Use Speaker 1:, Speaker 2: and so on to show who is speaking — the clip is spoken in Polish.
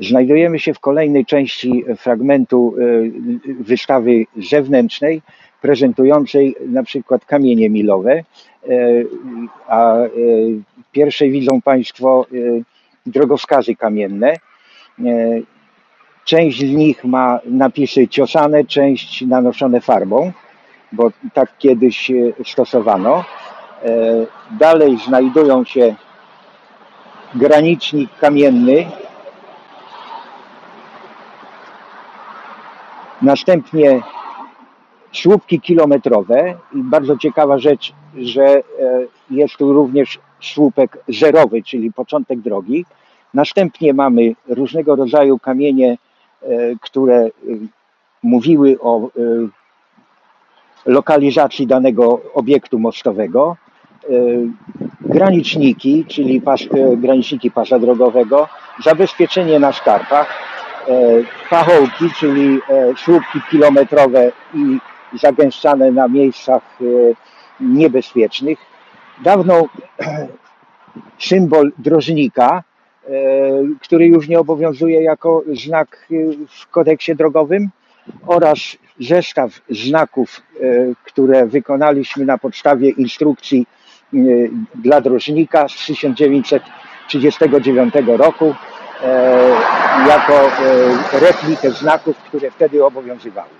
Speaker 1: Znajdujemy się w kolejnej części fragmentu e, wystawy zewnętrznej, prezentującej na przykład kamienie milowe, e, a e, pierwszej widzą Państwo e, drogowskazy kamienne. E, Część z nich ma napisy ciosane, część nanoszone farbą, bo tak kiedyś e, stosowano. E, Dalej znajdują się granicznik kamienny, następnie słupki kilometrowe i bardzo ciekawa rzecz, że e, jest tu również słupek zerowy, czyli początek drogi. Następnie mamy różnego rodzaju kamienie, e, które e, mówiły o lokalizacji danego obiektu mostowego, graniczniki, czyli pas, graniczniki pasa drogowego, zabezpieczenie na skarpach, pachołki, czyli e, słupki kilometrowe i zagęszczane na miejscach e, niebezpiecznych. Dawno symbol drożnika, e, który już nie obowiązuje jako znak e, w kodeksie drogowym oraz zestaw znaków, e, które wykonaliśmy na podstawie instrukcji e, dla drożnika z 1939 roku e, jako e, replikę znaków, które wtedy obowiązywały.